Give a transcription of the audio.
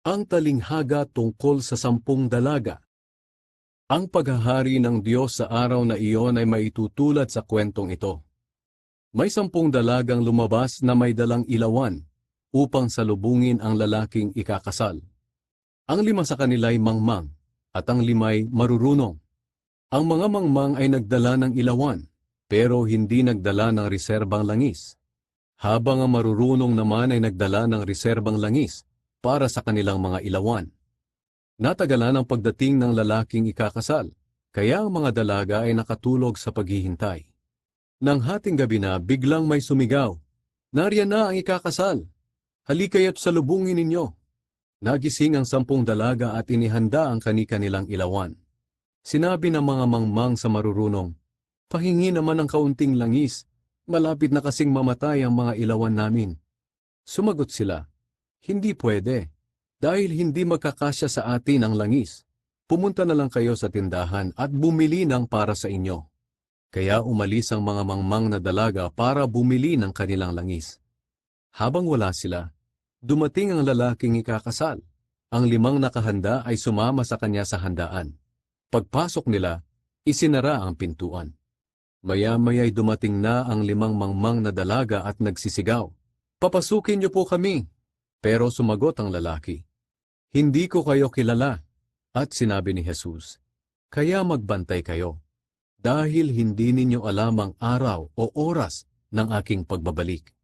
Ang talinghaga tungkol sa sampung dalaga. Ang paghahari ng Diyos sa araw na iyon ay maitutulad sa kwentong ito. May sampung dalagang lumabas na may dalang ilawan upang salubungin ang lalaking ikakasal. Ang lima sa kanila ay mangmang at ang limay marurunong. Ang mga mangmang ay nagdala ng ilawan pero hindi nagdala ng reserbang langis. Habang ang marurunong naman ay nagdala ng reserbang langis para sa kanilang mga ilawan. Natagalan ang pagdating ng lalaking ikakasal, kaya ang mga dalaga ay nakatulog sa paghihintay. Nang hating gabi na, biglang may sumigaw, Nariyan na ang ikakasal! Halikaya't salubungin ninyo! Nagising ang sampung dalaga at inihanda ang kani-kanilang ilawan. Sinabi ng mga mangmang sa marurunong, Pahingi naman ng kaunting langis, malapit na kasing mamatay ang mga ilawan namin. Sumagot sila, Hindi pwede, dahil hindi magkakasya sa atin ang langis. Pumunta na lang kayo sa tindahan at bumili ng para sa inyo. Kaya umalis ang mga mangmang na dalaga para bumili ng kanilang langis. Habang wala sila, dumating ang lalaking ikakasal. Ang limang nakahanda ay sumama sa kanya sa handaan. Pagpasok nila, isinara ang pintuan. Maya-maya'y dumating na ang limang mangmang na dalaga at nagsisigaw. Papasukin niyo po kami. Pero sumagot ang lalaki. Hindi ko kayo kilala. At sinabi ni Jesus, Kaya magbantay kayo, dahil hindi ninyo alam ang araw o oras ng aking pagbabalik.